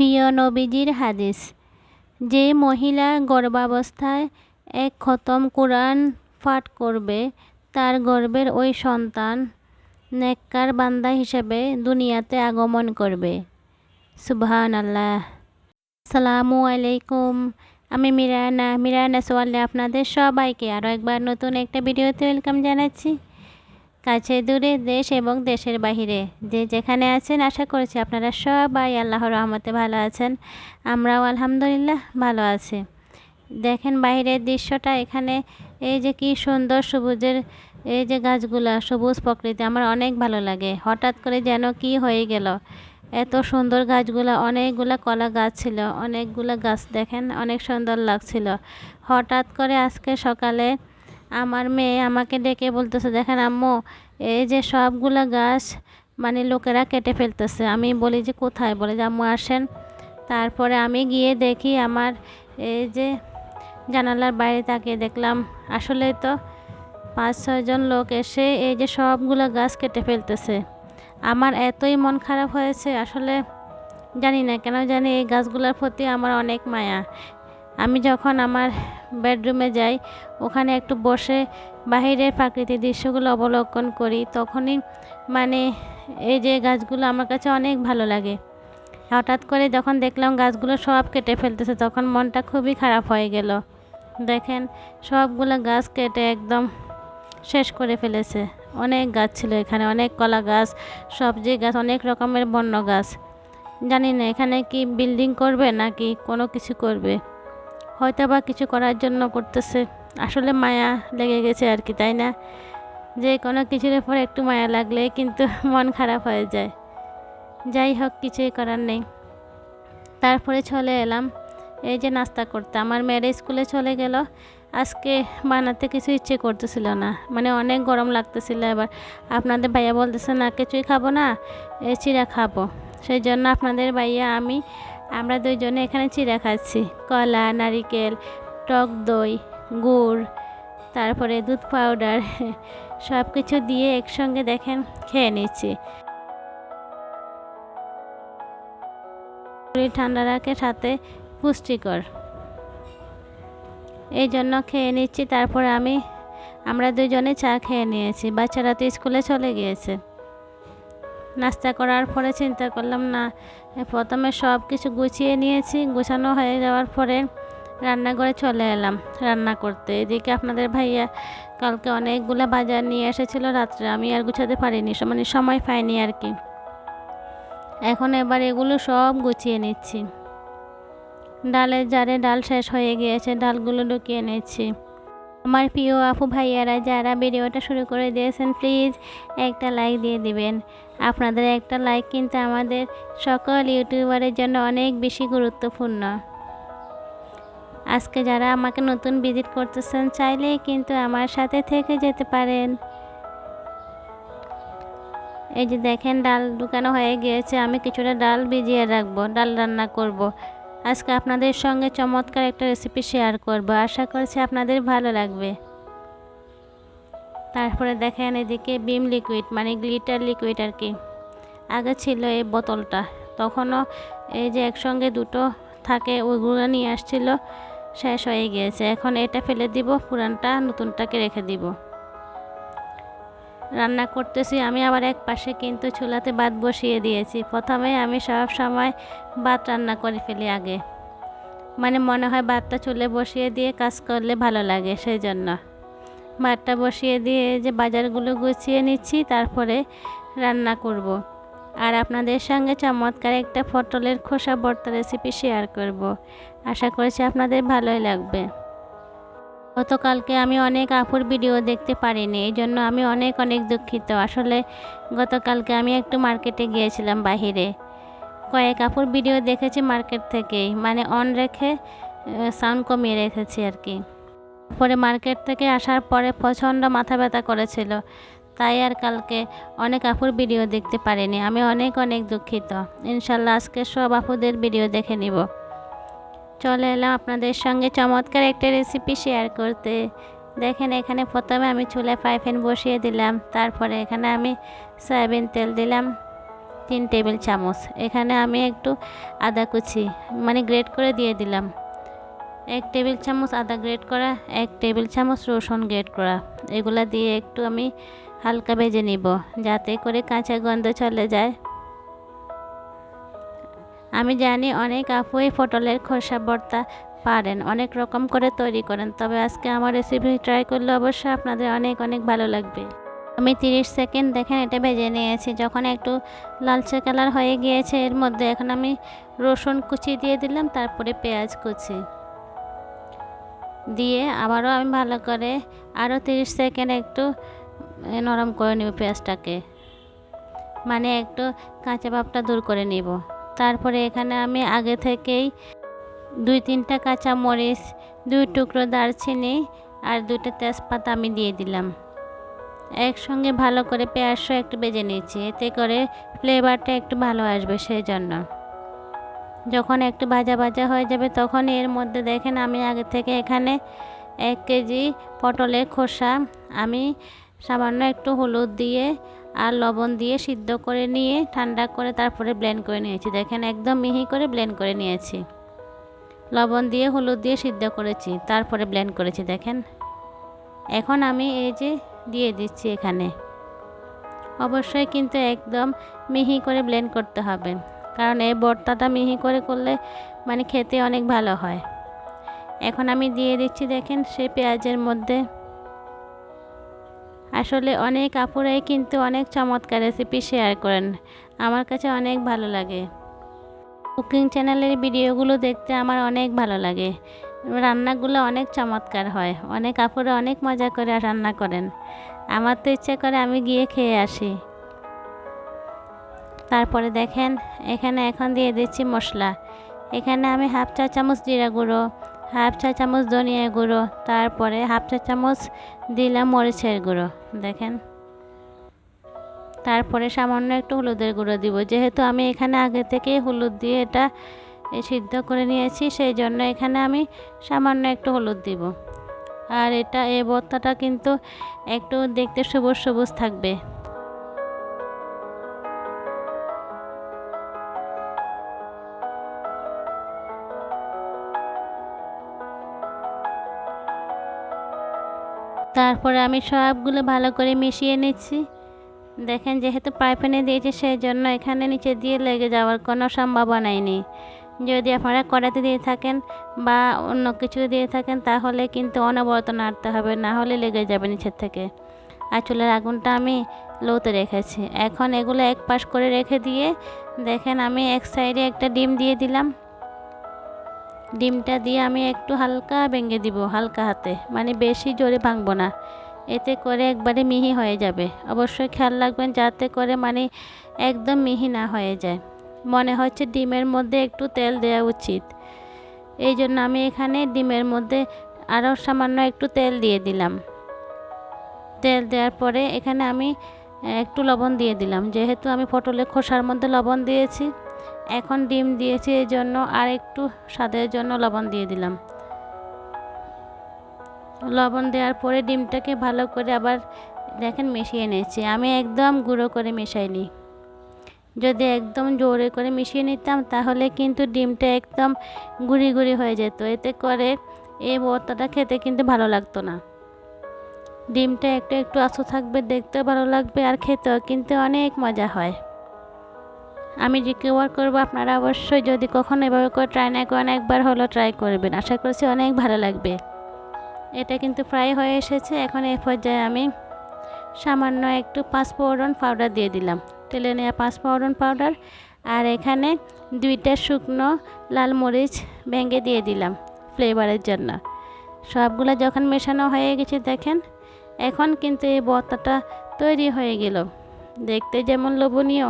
প্রিয় নবীজির হাদিস। যে মহিলা গর্ভাবস্থায় এক খতম কোরআন পাঠ করবে, তার গর্বের ওই সন্তান নেককার বান্দা হিসেবে দুনিয়াতে আগমন করবে। সুবহান আল্লাহ আসসালামু আলাইকুম। আমি মিরানা। মিরানা সোয়ালে আপনাদের সবাইকে আরও একবার নতুন একটা ভিডিওতে ওয়েলকাম জানাচ্ছি। কাছে, দূরে দেশ এবং দেশের বাহিরে। যে যেখানে আছেন, আশা করছি আপনারা সবাই আল্লাহর রহমতে ভালো আছেন। আমরাও আলহামদুলিল্লাহ ভালো আছি। দেখেন বাইরের দৃশ্যটা এখানে, এই যে কি সুন্দর সবুজের, এই যে গাছগুলা, সবুজ প্রকৃতি, আমার অনেক ভালো লাগে। হঠাৎ করে যেন কি হয়ে গেল। এত সুন্দর গাছগুলো, অনেকগুলো কলা গাছ ছিল, অনেকগুলো গাছ দেখেন, অনেক সুন্দর লাগছিল। হঠাৎ করে আজকে সকালে আমার মেয়ে আমাকে ডেকে বলতেছে, দেখেন আম্মু, এই যে সবগুলো গাছ মানে লোকেরা কেটে ফেলতেছে। আমি বলি যে, কোথায়? বলে যে, আম্মু, আসেন। তারপরে আমি গিয়ে দেখি আমার এই যে জানালার বাইরে তাকিয়ে দেখলাম, আসলে তো পাঁচ ছয়জন লোক এসে এই যে সবগুলো গাছ কেটে ফেলতেছে। আমার এতই মন খারাপ হয়েছে, আসলে জানি না কেন জানি এই গাছগুলোর প্রতি আমার অনেক মায়া। আমি যখন আমার বেডরুমে যাই, ওখানে একটু বসে বাহিরের প্রাকৃতিক দৃশ্যগুলো অবলোকন করি, তখনই মানে এই যে গাছগুলো আমার কাছে অনেক ভালো লাগে। হঠাৎ করে যখন দেখলাম গাছগুলো সব কেটে ফেলতেছে, তখন মনটা খুবই খারাপ হয়ে গেল। দেখেন, সবগুলো গাছ কেটে একদম শেষ করে ফেলেছে। অনেক গাছ ছিল এখানে, অনেক কলা গাছ, সবজি গাছ, অনেক রকমের বন্য গাছ। জানি না, এখানে কি বিল্ডিং করবে নাকি কোনো কিছু করবে। হয়তো বা কিছু করার জন্য করতেছে। আসলে মায়া লেগে গেছে আর কি, তাই না? যে কোনো কিছুর উপর একটু মায়া লাগলে কিন্তু মন খারাপ হয়ে যায়। যাই হোক, কিছুই করার নেই। তারপরে চলে এলাম। এই যে নাস্তা করতে। আমার মেয়ের স্কুলে চলে গেল। আজকে বানাতে কিছু ইচ্ছে করতেছিল না। মানে অনেক গরম লাগতেছিল এবার। আপনাদের ভাইয়া বলতেছে, না, কিছুই খাব না এই চিরা খাব। সেই জন্য আপনাদের ভাইয়া, আমি আমরা দুইজনে এখানে চিড়া খাচ্ছি। কলা, নারিকেল, টক দই, গুড়, তারপরে দুধ পাউডার সব কিছু দিয়ে একসঙ্গে দেখেন, খেয়ে নিচ্ছি। শরীর ঠান্ডা রাখে, সাথে পুষ্টিকর। এই জন্য খেয়ে নিচ্ছি, তারপর আমি, আমরা দুজনে চা খেয়ে নিয়েছি। বাচ্চারা তো স্কুলে চলে গিয়েছে। নাস্তা করার পরে চিন্তা করলাম, না, প্রথমে সব কিছু গুছিয়ে নিয়েছি, গুছানো হয়ে যাওয়ার পরে রান্নাঘরে চলে এলাম রান্না করতে। এদিকে আপনাদের ভাইয়া কালকে অনেকগুলো বাজার নিয়ে এসেছিল, রাত্রে আমি আর গুছাতে পারিনি মানে সময় পাইনি আর কি। এখন এবার এগুলো সব গুছিয়ে নিচ্ছি। ডালের জারে ডাল শেষ হয়ে গিয়েছে, ডালগুলো ঢুকিয়ে নিচ্ছি। আমার প্রিয় আপু ভাইয়ারা, যারা ভিডিওটা শুরু করে দিয়েছেন প্লিজ একটা লাইক দিয়ে দিবেন। আপনাদের একটা লাইক কিন্তু আমাদের সকল ইউটিউবারের জন্য অনেক বেশি গুরুত্বপূর্ণ। আজকে যারা আমাকে নতুন ভিজিট করতেছেন চাইলেই কিন্তু আমার সাথে থেকে যেতে পারেন। এই যে দেখেন, ডাল ঢুকানো হয়ে গিয়েছে, আমি কিছুটা ডাল ভিজিয়ে রাখব, ডাল রান্না করব। আজকে আপনাদের সঙ্গে চমৎকার একটা রেসিপি শেয়ার করব। আশা করছি আপনাদের ভালো লাগবে। তারপরে দেখেন এদিকে বিম লিকুইড মানে গ্লিটার লিকুইড আর কি। আগে ছিল এই বোতলটা। তখনও এই যে একসঙ্গে দুটো থাকে, ওইগুলো নিয়ে আসছিল, শেষ হয়ে গিয়েছে। এখন এটা ফেলে দিব, পুরানটা নতুনটাকে রেখে দিব। রান্না করতেছি, আমি আবার এক পাশে কিন্তু চুলাতে ভাত বসিয়ে দিয়েছি প্রথমে আমি সব সময় ভাত রান্না করে ফেলি আগে মানে মনে হয় ভাতটা চুলে বসিয়ে দিয়ে কাজ করলে ভালো লাগে সেই জন্য ভাতটা বসিয়ে দিয়ে যে বাজারগুলো গুছিয়ে নিচ্ছি, তারপরে রান্না করব। আর আপনাদের সঙ্গে চমৎকার একটা পটলের খোসা ভর্তা রেসিপি শেয়ার করব। আশা করছি আপনাদের ভালোই লাগবে গতকালকে আমি অনেক আপুর ভিডিও দেখতে পারিনি, এই জন্য আমি অনেক অনেক দুঃখিত। আসলে গতকালকে আমি একটু মার্কেটে গিয়েছিলাম বাহিরে। কয়েক আপুর ভিডিও দেখেছি মার্কেট থেকেই মানে অন রেখে সাউন্ড কমিয়ে রেখেছি আর কি। পরে মার্কেট থেকে আসার পরে প্রচণ্ড মাথা ব্যথা করেছিল, তাই আর কালকে অনেক আপুর ভিডিও দেখতে পারিনি। আমি অনেক অনেক দুঃখিত। ইনশাল্লাহ আজকে সব আপুদের ভিডিও দেখে নিব। চলে এলাম আপনাদের সঙ্গে চমৎকার একটা রেসিপি শেয়ার করতে। দেখেন এখানে প্রথমে আমি চুলে ফ্রাই প্যান বসিয়ে দিলাম, তারপরে এখানে আমি সয়াবিন তেল দিলাম, তিন টেবিল চামচ। এখানে আমি একটু আদা কুচি মানে গ্রেট করে দিয়ে দিলাম। এক টেবিল চামচ আদা গ্রেট করা, এক টেবিল চামচ রসুন গ্রেট করা। এগুলা দিয়ে একটু আমি হালকা ভেজে নিব, যাতে করে কাঁচা গন্ধ চলে যায়। আমি জানি অনেক আপুই পটলের খোসা ভর্তা পারেন, অনেক রকম করে তৈরি করেন, তবে আজকে আমার রেসিপি ট্রাই করলে অবশ্যই আপনাদের অনেক অনেক ভালো লাগবে। আমি 30 সেকেন্ড দেখেন এটা ভেজে নিয়েছি, যখন একটু লালচে কালার হয়ে গিয়েছে এর মধ্যে এখন আমি রসুন কুচি দিয়ে দিলাম, তারপরে পেঁয়াজ কুচি। দিয়ে আবারও আমি ভালো করে আরও 30 সেকেন্ড একটু নরম করে নেব পেঁয়াজটাকে। মানে একটু কাঁচা ভাবটা দূর করে নিব। তারপরে এখানে আমি আগে থেকেই দুই তিনটা কাঁচা মরিচ দুই টুকরো দারচিনি আর দুইটা তেজপাতা আমি দিয়ে দিলাম। একসঙ্গে ভালো করে পেঁয়াজও একটু বেজে নিয়েছি, এতে করে ফ্লেভারটা একটু ভালো আসবে সেই জন্য যখন একটু ভাজা ভাজা হয়ে যাবে তখন এর মধ্যে দেখেন আমি আগে থেকে এখানে এক কেজি পটলের খোসা আমি সামান্য একটু হলুদ দিয়ে আর লবণ দিয়ে সিদ্ধ করে নিয়ে, ঠান্ডা করে তারপরে ব্লেন্ড করে নিয়েছি। দেখেন, একদম মিহি করে ব্লেন্ড করে নিয়েছি। লবণ দিয়ে, হলুদ দিয়ে সিদ্ধ করেছি, তারপরে ব্লেন্ড করেছি, দেখেন। এখন আমি এই যে দিয়ে দিচ্ছি এখানে। অবশ্যই কিন্তু একদম মিহি করে ব্লেন্ড করতে হবে, কারণ এই ভর্তাটা মিহি করে করলে মানে খেতে অনেক ভালো হয়। এখন আমি দিয়ে দিচ্ছি, দেখেন, সেই পেঁয়াজের মধ্যে আসলে অনেক আপুরাই কিন্তু অনেক চমৎকার রেসিপি শেয়ার করেন। আমার কাছে অনেক ভালো লাগে। কুকিং চ্যানেলের ভিডিওগুলো দেখতে আমার অনেক ভালো লাগে। রান্নাগুলো অনেক চমৎকার হয়। অনেক আপুরা অনেক মজা করে রান্না করেন। আমার তো ইচ্ছে করে আমি গিয়ে খেয়ে আসি। তারপরে দেখেন, এখানে এখন দিয়ে দিচ্ছি মশলা। এখানে আমি হাফ চা চামচ জিরা গুঁড়ো হাফ চা চামচ ধনিয়া গুঁড়ো, তারপরে হাফ চা চামচ দিলাম মরিচের গুঁড়ো, দেখেন। তারপরে সামান্য একটু হলুদের গুঁড়ো দিব, যেহেতু আমি এখানে আগে থেকে হলুদ দিয়ে এটা সিদ্ধ করে নিয়েছি, সেই জন্য এখানে আমি সামান্য একটু হলুদ দিব। আর এটা, এই ভর্তাটা কিন্তু একটু দেখতে সবুজ সবুজ থাকবে। তারপরে আমি সবগুলো ভালো করে মিশিয়ে নিচ্ছি। দেখেন, যেহেতু পাইপেনে দিয়েছি সেই জন্য এখানে নিচে দিয়ে লেগে যাওয়ার কোনো সম্ভাবনাই নেই। যদি আপনারা কড়াতে দিয়ে থাকেন বা অন্য কিছু দিয়ে থাকেন, তাহলে কিন্তু অনবরত নাড়তে হবে, না হলে লেগে যাবে নিচের থেকে। আর চুলের আগুনটা আমি লোতে রেখেছি। এখন এগুলো এক পাশ করে রেখে দিয়ে, দেখেন আমি এক সাইডে একটা ডিম দিয়ে দিলাম। ডিমটা দিয়ে আমি একটু হালকা ভেঙে দিব, হালকা হাতে। মানে বেশি জোরে ভাঙবো না। এতে করে একবারে মিহি হয়ে যাবে। অবশ্যই খেয়াল রাখবেন যাতে করে মানে একদম মিহি না হয়ে যায়। মনে হচ্ছে ডিমের মধ্যে একটু তেল দেওয়া উচিত। এই জন্য আমি এখানে ডিমের মধ্যে আরও সামান্য একটু তেল দিয়ে দিলাম। তেল দেওয়ার পরে এখানে আমি একটু লবণ দিয়ে দিলাম। যেহেতু আমি পটলের খোসার মধ্যে লবণ দিয়েছি। এখন ডিম দিয়েছি এই জন্য আর একটু স্বাদের জন্য লবণ দিয়ে দিলাম। লবণ দেওয়ার পরে ডিমটাকে ভালো করে আবার দেখেন মিশিয়ে নিয়েছি। আমি একদম গুঁড়ো করে মেশাইনি। যদি একদম জোরে করে মিশিয়ে নিতাম তাহলে কিন্তু ডিমটা একদম গুঁড়ি গুঁড়ি হয়ে যেত। এতে করে এই ভর্তাটা খেতে কিন্তু ভালো লাগতো না। ডিমটা একটু একটু আছো থাকবে, দেখতেও ভালো লাগবে আর খেতেও কিন্তু অনেক মজা হয়। আমি রিকভার করব, আপনারা অবশ্যই যদি কখনো এভাবে করে ট্রাই না করেন, একবার হলো ট্রাই করবেন। আশা করছি অনেক ভালো লাগবে। এটা কিন্তু ফ্রাই হয়ে এসেছে। এখন এই পর্যায়ে আমি সামান্য একটু পাঁচফোড়ন পাউডার দিয়ে দিলাম। তেলে নেওয়া পাঁচফোড়ন পাউডার আর এখানে দুইটা শুকনো লাল মরিচ ভেঙে দিয়ে দিলাম ফ্লেভারের জন্য। সবগুলো যখন মেশানো হয়ে গেছে, দেখেন, এখন কিন্তু এই ভর্তাটা তৈরি হয়ে গেল। দেখতে যেমন লোভনীয়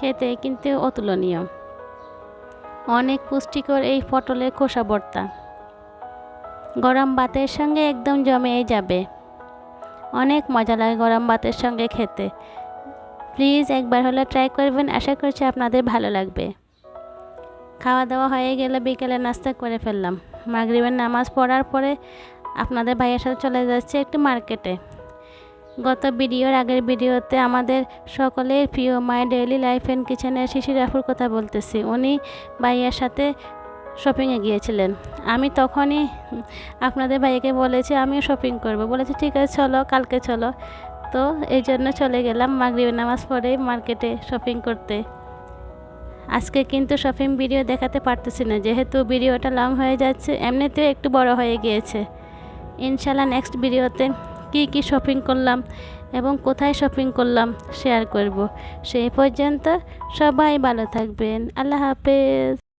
খেতে কিন্তু অতুলনীয়। অনেক পুষ্টিকর এই পটলের খোসা ভর্তা। গরম ভাতের সঙ্গে একদম জমে যাবে। অনেক মজা লাগে গরম ভাতের সঙ্গে খেতে। প্লিজ একবার হলে ট্রাই করবেন, আশা করছি আপনাদের ভালো লাগবে। খাওয়া দাওয়া হয়ে গেলে বিকেলে নাস্তা করে ফেললাম। মাগরিবের নামাজ পড়ার পরে আপনাদের ভাইয়ের সাথে চলে যাচ্ছে একটু মার্কেটে। গত ভিডিওর আগের ভিডিওতে আমাদের সকলের প্রিয় মাই ডেইলি লাইফ অ্যান্ড কিচেনের শিশির রাফুর কথা বলতেছি। উনি ভাইয়ার সাথে শপিংয়ে গিয়েছিলেন। আমি তখনই আপনাদের ভাইয়াকে বলেছি, আমিও শপিং করব। বলেছি, ঠিক আছে, চলো, কালকে চলো। তো এই জন্য চলে গেলাম মাগরিবের নামাজ পড়ে মার্কেটে শপিং করতে। আজকে কিন্তু শপিং ভিডিও দেখাতে পারতেছি না, যেহেতু ভিডিওটা লং হয়ে যাচ্ছে, এমনিতেও একটু বড় হয়ে গিয়েছে। ইনশাল্লাহ নেক্সট ভিডিওতে কি কি শপিং করলাম এবং কোথায় শপিং করলাম শেয়ার করব। সেই পর্যন্ত সবাই ভালো থাকবেন। আল্লাহ হাফেজ।